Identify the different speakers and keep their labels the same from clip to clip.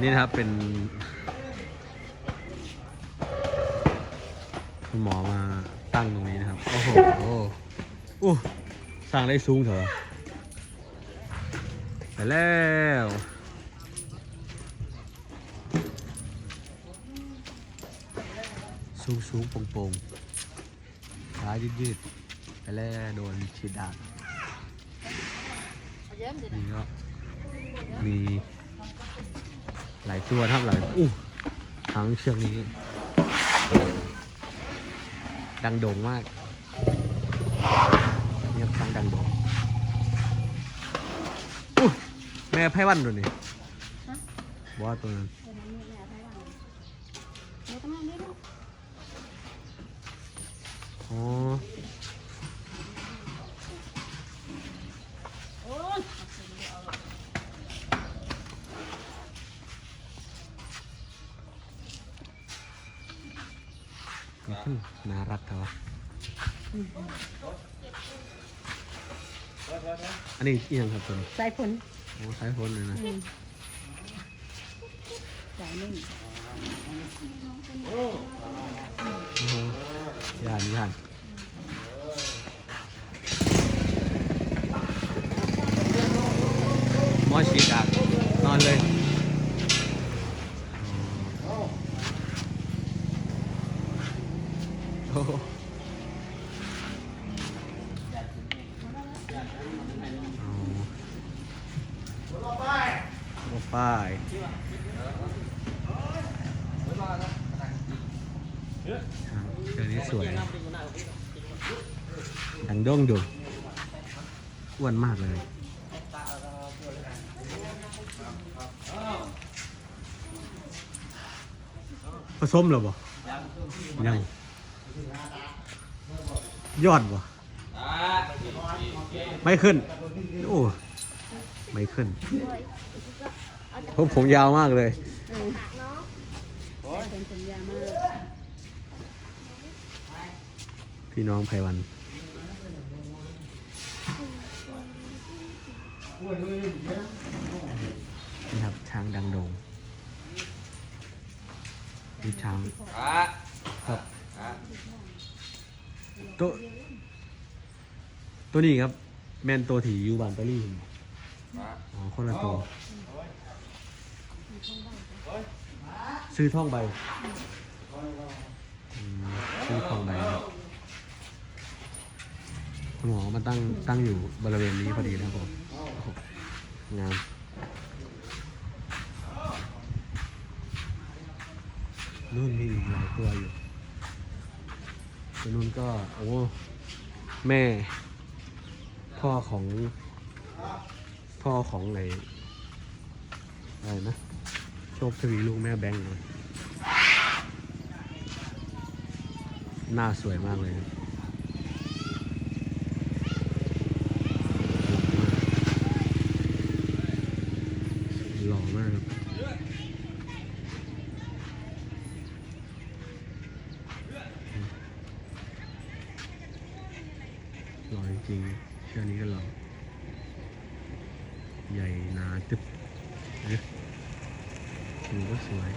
Speaker 1: นี่นะครับเป็น คุณหมอมาตั้งตรงนี้นะครับ โอ้โหอู้สร้างได้สูงเถอะไปแล้วสูงสูงโปร่งโปร่งขายืดยืดๆไปแล้วโดนฉีดดาบนี่ก็มี หลายตัวครับหลายอู้ทั้งเชือกนี้ดังโด่งมากเงียบฟังดังโด่งอู้แม่ไพ่วันตัวนี้บอกว่าตัวนั้นอ๋อ น่ารักเถอะอันนี้อีหยังครับตัวนี้
Speaker 2: สายฝน
Speaker 1: โอ้สายฝนเลยนะ
Speaker 2: สายนิ่ง
Speaker 1: โอ้โหยานยานหมอฉีดดากนอนเลยโอ้โหเอาป้ายเชือกนี้สวย ดังโด้งดูอ้วนมากเลยผสมหรอบ่ยังยอดบ่ไม่ขึ้น โอ้ ไม่ขึ้นผมผมยาวมากเลย
Speaker 2: เออเป็นสัญญามาก
Speaker 1: พี่น้องไพวันนี่ครับช้างดังโดงนี่ช้างครับตัวตัวนี้ครับ แมนตัวถีอยู่บานตาลี่อ๋อคนละตัวซื้อท่องใบอืมซื้อท่องใบครับ คุณหมอมาตั้งตั้งอยู่บริเวณนี้พอดีนะครับผมงามนู่นมีอีกหลายตัวอยู่ตัวนู่นก็โอ้แม่ พ่อของ พ่อของไหนอะไรนะ โชคทวีลูกแม่แบงค์หน้าสวยมากเลยนะหล่อมากครับหล่อจริงๆเชื่อนี้ก็หล่อใหญ่หนาตึ๊บเนี่ย หูก็สวย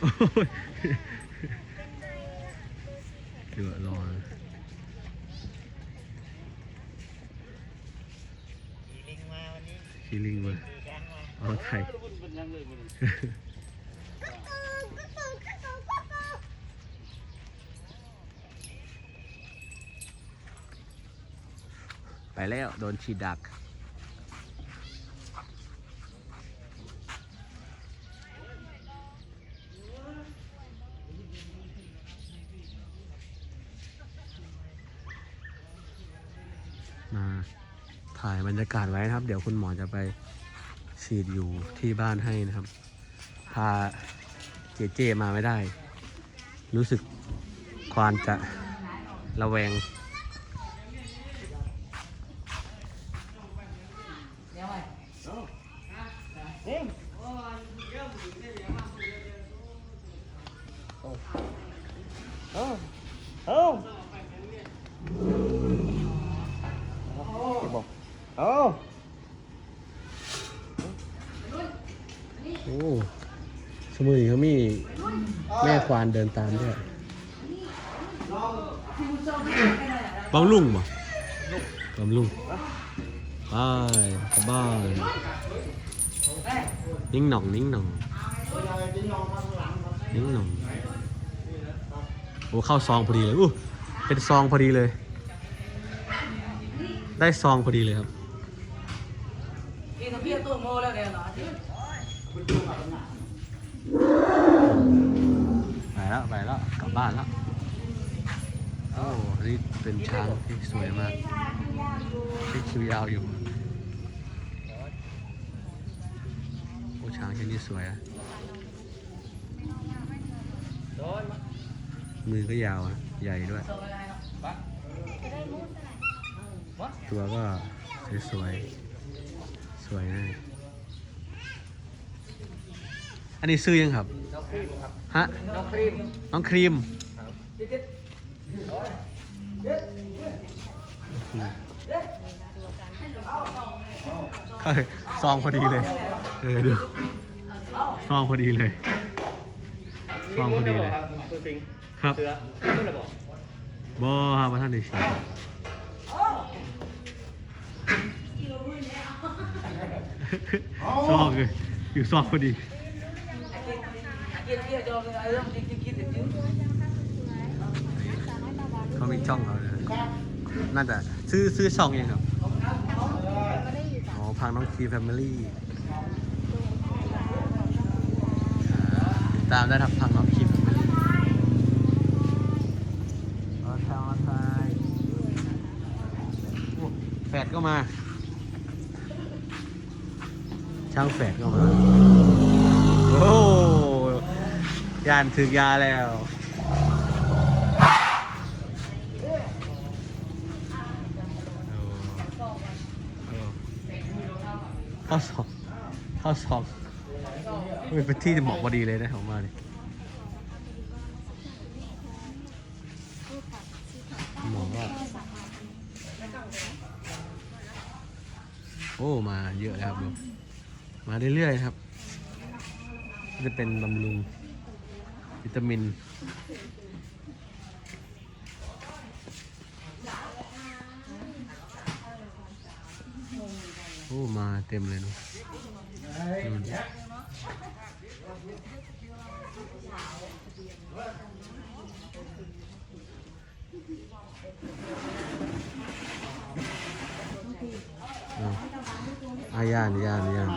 Speaker 1: โอ้ยเดือดร้อน
Speaker 3: ลิงมาวันนี้
Speaker 1: ชีลิงมา
Speaker 3: แกงมา
Speaker 1: เอาไทย ไปแล้วโดนฉีดดัก มาถ่ายบรรยากาศไว้นะครับ เดี๋ยวคุณหมอจะไปฉีดอยู่ที่บ้านให้นะครับ พาเจเจมาไม่ได้ รู้สึกควานจะระแวง มือนี้เขามีแม่ควานเดินตามด้วยบางลุงบ่บางลุงไปกลับบ้านนิ่งหน่องนิ่งหน่องนิ่งหน่องโอ้เข้าซองพอดีเลยอู้เป็นซองพอดีเลย ได้ซองพอดีเลยครับไปแล้วไปแล้วกลั บ้านแล้วโอ้นี่เป็นช้างที่สวยมากที่คิวยาวอยู่โอ้ช้างที่นี่สวยอะมือก็ยาวอะใหญ่ด้วย ตัวก็สวยๆสวยน่อันนี้ซื้อยังครับ
Speaker 3: ครีมครับ
Speaker 1: ฮะ
Speaker 3: น้องครีม
Speaker 1: น้องครีมซองพอดีเลย เออดูซองพอดีเลยซองพอดีเลย ครับ
Speaker 3: เตือะบอก
Speaker 1: บอครับว่าท่านด้ชิมซองเลยอยู่ซองพอดี เขามีช่องเขาเลยน่าจะซื้อซื้อช่องยังครับ อ๋อพังน้องคีแฟมิลี่ตามได้ทับพังน้องคีแฟมิลี่รอทางมาทายโอ้แฝดก็มา ช่างแฝดก็มา โอ้ ยานถึกยาแล้ว ข้อสอบข้อสอบเป็นที่เหมาะพอดีเลยนะของมาเนี่ยหมอว่าโอ้ มาเยอะแล้วครับดูมาเรื่อยๆครับ จะเป็นบำรุง วิตามิน โอ้ มาเต็มเลยเนอะนู่นอายานยานยาน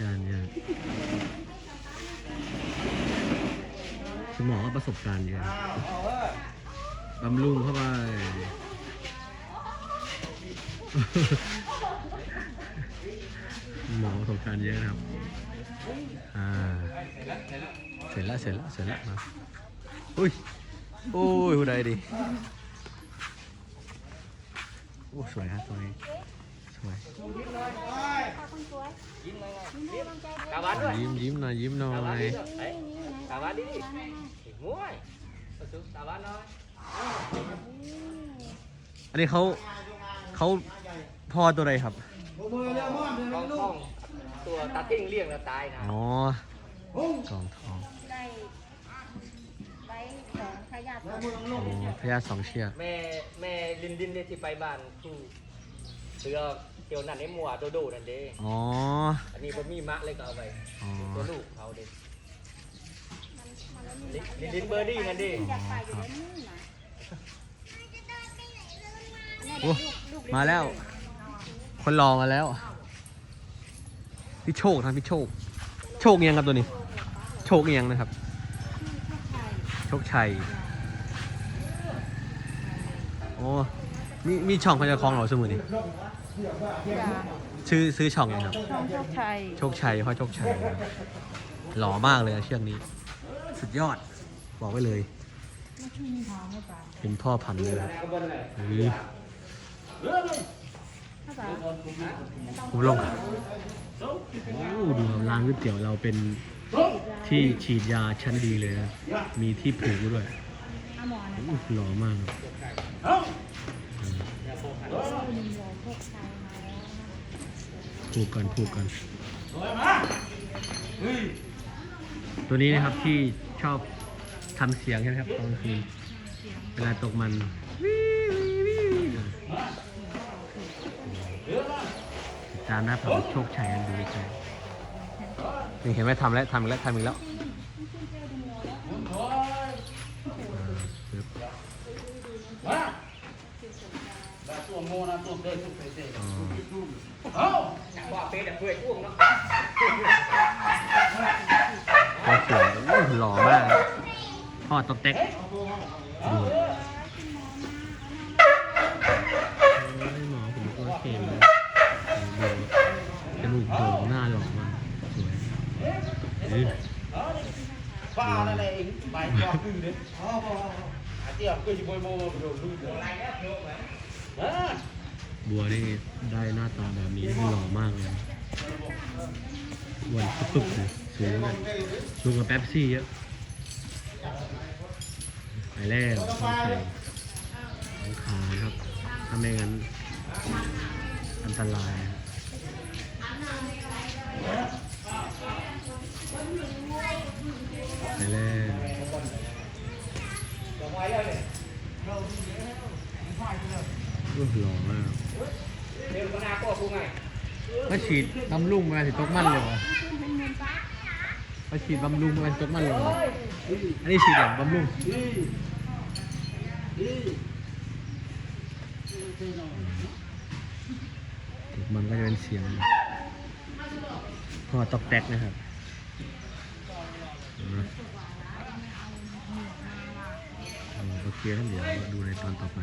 Speaker 1: ยานยานสมองก็ ประสบการณ์เยอะบำรุงเข้าไป หมอประสบการณ์เยอะนะครับ อ่า เสร็จแล้ว เสร็จแล้ว เสร็จแล้วมาอุ้ย โอ้ยผู้ใดดี โอ้ สวยครับตัวนี้สวย
Speaker 3: กาวันด้วย
Speaker 1: ยิ้มยิ้มหน่อยยิ้มหน่อย
Speaker 3: เอ้ยกา วันดิมวยกาวันน้อย
Speaker 1: อันนี้เขาเขาพ่อตัวใดครับ
Speaker 3: กองทองตัวตาทิ้งเลี้ยงแล้วตายนะ
Speaker 1: อ๋อกองทอง
Speaker 2: ได้ไว้ของขยะตัว
Speaker 1: อ๋อพญาสองเชือก
Speaker 3: แม่แม่ลินดินเนี่ยที่ไปบ้านครูเสือเกี่ยวนั่นไอ้หมัวโดโดนั่นเด้
Speaker 1: อ๋อ
Speaker 3: อันนี้บ่มีมะเลยก็เอาไป
Speaker 1: อ๋อ
Speaker 3: ตัวลูกเขาเด้ ลินดินเบอร์ดี้นั่นเด้
Speaker 2: อยากไปอยู่แล้วนี่นะ
Speaker 1: โอ้มาแล้ว คนรอมาแล้ว พี่โชคนะพี่โชค โชคยังครับตัวนี้ โชคยังนะครับ โชคชัย โอ้มีมีช่องพญาคลองเหรอสมุนนี่ชื่อซื้อช่องยังครับ
Speaker 2: ช่องโชคชัย
Speaker 1: โชคชัยพ่อโชคชัยนะครับหล่อมากเลยอะเชือกนี้ สุดยอด บอกไว้เลย เป็นพ่อพันธุ์เลยอุ๊ยผมลงโอ้ดูร้านก๋วยเตี๋ยวเราเป็นที่ฉีดยาชั้นดีเลยนะ มีที่ผูกด้วย
Speaker 2: หมอนะ
Speaker 1: อุ๊ยหล่อมากผูกกันผูกกัน ตัวนี้นะครับที่ ชอบทำเสียงใช่ไหมครับตอนกลางคืนเวลาตกมันติดตามนะครับผมโชคชัยกันดูใช่นี่เห็นไหมทำแล้วทำอีกแล้วทำอีกแล้วอ่าปึ๊บอ๋อ
Speaker 3: ว่าเป๊ะแต่เพื่อนช่วงเนาะ
Speaker 1: ตัวสวยโอ้ยหล่อมากพ่อตอกเต็กดูโอ้ยหมอผมก็เข็มเลยดูจมูกโด่งหน้าหล่อมากสวยเอ้ย
Speaker 4: บ้าอะไรเองใบกว่าขึ้นเลยอ๋ออาเจียบก็จะบอยโมโดนดูอะไรเออ
Speaker 1: บัวนี่ได้หน้าตาแบบนี้นี่คือหล่อมากเลยอ้วันปึ๊บๆเลย สูงเลยสูงกว่าแป๊บซี่เยอะไปแล้วใส่ของขาครับ ถ้าไม่งั้น อันตรายไปแล้ว
Speaker 3: ลงไว้แล้วเนี่ย
Speaker 1: โอ้โหล่อมาก
Speaker 3: เดี๋ยวนาก็พูไง
Speaker 1: ก็ฉีดบำรุงมมาถึงตกมันเลยวะ ก็ฉีดบำรุงมาถึงตกมันเลยอันนี้ฉีดอย่างบำรุงมันก็จะเป็นเสียงพอตอกแตกนะครับเห็นไหมเออโอเคท่านเดี๋ยวดูในตอนต่อไป